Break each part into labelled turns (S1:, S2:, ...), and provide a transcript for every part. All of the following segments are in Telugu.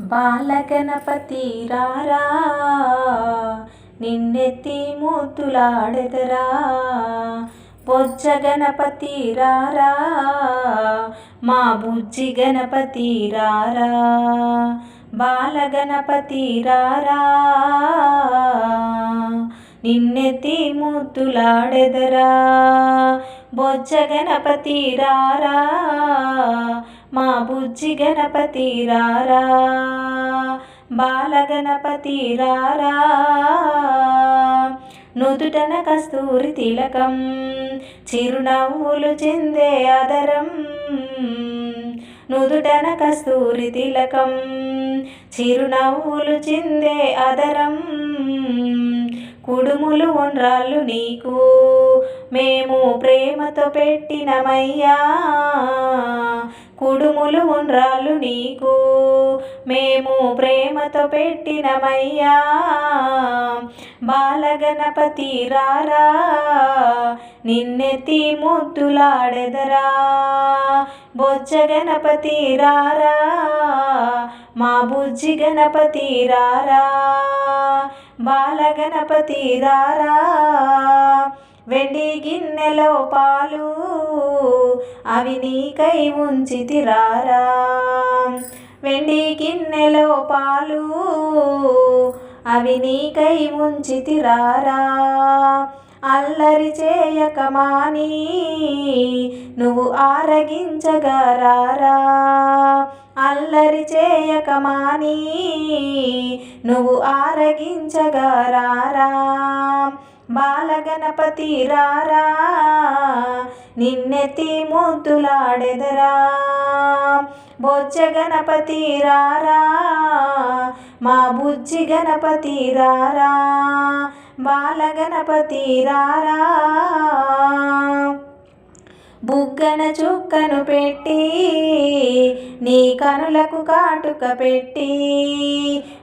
S1: బాలగణపతి రారా నిన్నెత్తి మూతులాడెదరా బొజ్జ గణపతి రారా మా బుజ్జి గణపతి రారా. బాలగణపతి రారా నిన్నెత్తి మూతులాడెదరా బొజ్జ గణపతి రారా మా బుజ్జి గణపతి రారా బాలగణపతి రారా. నుదుటన కస్తూరి తిలకం చిరునవ్వులు చెందే అదరం. నుదుటన కస్తూరి తిలకం చిరునవ్వులు చెందే అదరం. కుడుములు ఉండ్రాళ్ళు నీకు మేము ప్రేమతో పెట్టినమయ్యా. కుడుములు ఉండ్రాళ్ళు నీకు. మేము ప్రేమతో పెట్టినమయ్యా. బాలగణపతి రారా. నిన్నెత్తి ముద్దులాడెదరా. బొజ్జ గణపతి రారా. మా బుజ్జి గణపతి రారా. బాలగణపతి రారా. వెండి గిన్నెలో పాలు. అవి నీకై ఉంచితిరారా? వెండి గిన్నెలో పాలు అవి నీకై ఉంచితిరారా? అల్లరి చేయక మాని నువ్వు ఆరగించగరారా అల్లరి చేయక మాని నువ్వు ఆరగించగరారా బాలగణపతి రారా? నిన్నెత్తి ముద్దులాడెదరా బొజ్జ గణపతి రారా? మా బుజ్జి గణపతి రారా? బాల గణపతి రారా? బుగ్గన చుక్కను పెట్టి నీ కనులకు కాటుక పెట్టి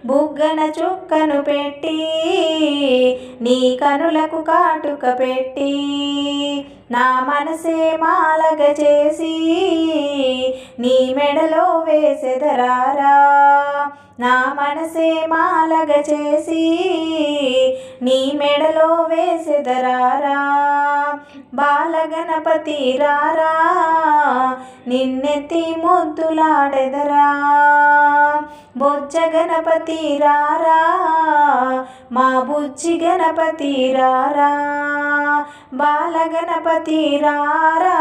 S1: బుగ్గన చుక్కను పెట్టి నీ కనులకు కాటుక పెట్టి నా మనసే మాలగ చేసి నీ మెడలో వేసెదరారా నా మనసే మాలగ చేసి నీ మెడలో వేసెదరారా బాలగణపతి రారా నిన్నెత్తి ముద్దులాడెదరా? బొజ్జ గణపతి రారా? మా బుజ్జి గణపతి రారా? బాల గణపతి రారా?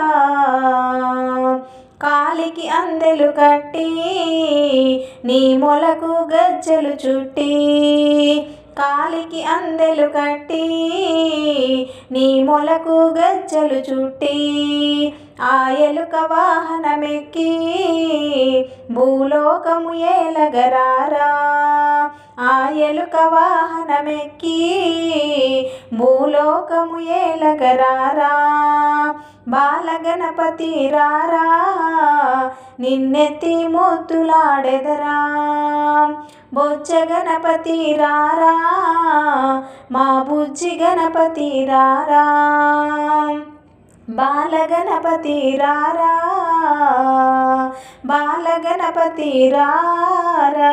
S1: కాలికి అందెలు కట్టి నీ మొలకు గజ్జలు చుట్టి కాలికి అందెలు కట్టి నీ మొలకు గజ్జలు చుట్టి ఆ ఎలుక వాహనమెక్కి భూలోకము ఏలగరారా. ఆ ఎలుక వాహనమెక్కి భూలోకము ఏలగరారా. బాలగణపతి రారా. నిన్నెత్తి ముద్దులాడెదరా బొచ్చ గణపతి రారా మా బుజ్జి గణపతి రారా. బాలగణపతి రారా బాలగణపతి రారా.